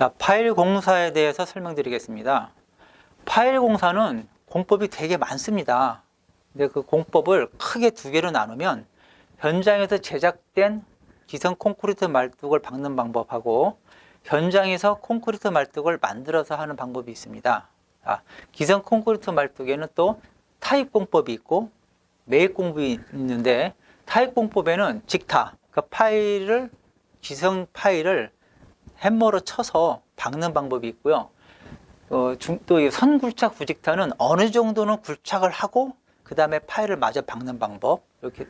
자, 파일 공사에 대해서 설명드리겠습니다. 파일 공사는 공법이 되게 많습니다. 근데 그 공법을 크게 두 개로 나누면 현장에서 제작된 기성 콘크리트 말뚝을 박는 방법하고 현장에서 콘크리트 말뚝을 만들어서 하는 방법이 있습니다. 아, 기성 콘크리트 말뚝에는 또 타입 공법이 있고 매입 공법이 있는데 타입 공법에는 직타, 그 파일을 기성 파일을 햄머로 쳐서 박는 방법이 있고요. 어, 중, 또이 선굴착 부직타는 어느 정도는 굴착을 하고 그 다음에 파일을 마저 박는 방법 이렇게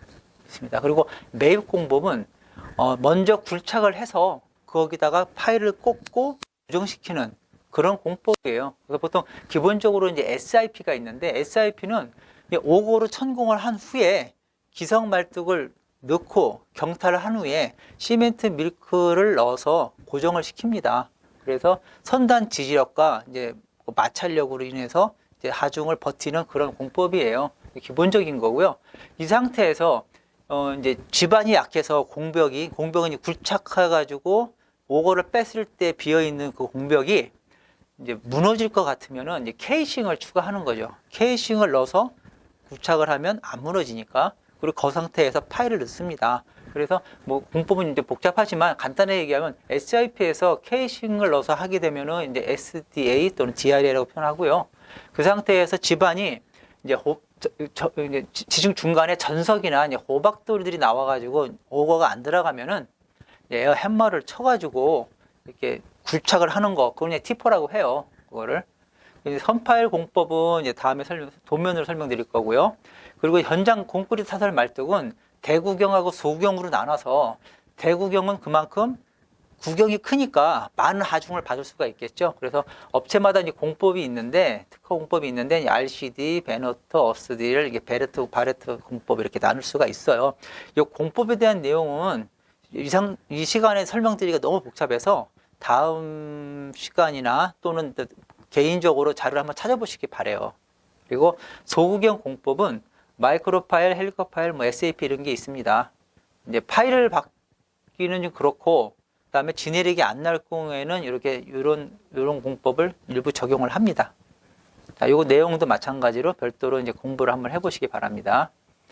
있습니다. 그리고 매입 공법은 어, 먼저 굴착을 해서 거기다가 파일을 꽂고 고정시키는 그런 공법이에요. 그래서 보통 기본적으로 이제 SIP가 있는데 SIP는 오고로 천공을 한 후에 기성 말뚝을 넣고 경타를 한 후에 시멘트 밀크를 넣어서 고정을 시킵니다. 그래서 선단 지지력과 이제 뭐 마찰력으로 인해서 이제 하중을 버티는 그런 공법이에요. 기본적인 거고요. 이 상태에서 어 이제 지반이 약해서 공벽이 공벽은 굴착해 가지고 오거를 뺐을 때 비어 있는 그 공벽이 이제 무너질 것 같으면은 이제 케이싱을 추가하는 거죠. 케이싱을 넣어서 부착을 하면 안 무너지니까 그리고 그 상태에서 파일을 넣습니다. 그래서 뭐 공법은 이제 복잡하지만 간단하게 얘기하면 SIP에서 케이싱을 넣어서 하게 되면은 이제 SDA 또는 DRA라고 표현하고요. 그 상태에서 집안이 이제 호, 저, 저, 이제 지- 지중 중간에 전석이나 이제 호박돌들이 나와가지고 오거가 안 들어가면은 이제 에어 햄머를 쳐가지고 이렇게 굴착을 하는 거 그걸 그냥 티포라고 해요. 그거를 이제 선파일 공법은 이제 다음에 설명, 도면으로 설명드릴 거고요. 그리고 현장 콘크리트 사설 말뚝은 대구경하고 소구경으로 나눠서 대구경은 그만큼 구경이 크니까 많은 하중을 받을 수가 있겠죠. 그래서 업체마다 이제 공법이 있는데 특허 공법이 있는데 RCD, 베너트, 어스디를 이게 베르트, 바레트 공법 이렇게 나눌 수가 있어요. 이 공법에 대한 내용은 이상 이 시간에 설명드리기가 너무 복잡해서 다음 시간이나 또는 개인적으로 자료를 한번 찾아보시기 바래요. 그리고 소구경 공법은 마이크로 파일, 헬리코 파일, 뭐 SAP 이런 게 있습니다. 이제 파일을 바뀌는 좀 그렇고 그다음에 지네릭이 안 날 경우에는 이렇게 이런 이런 공법을 일부 적용을 합니다. 자, 요거 내용도 마찬가지로 별도로 이제 공부를 한번 해보시기 바랍니다.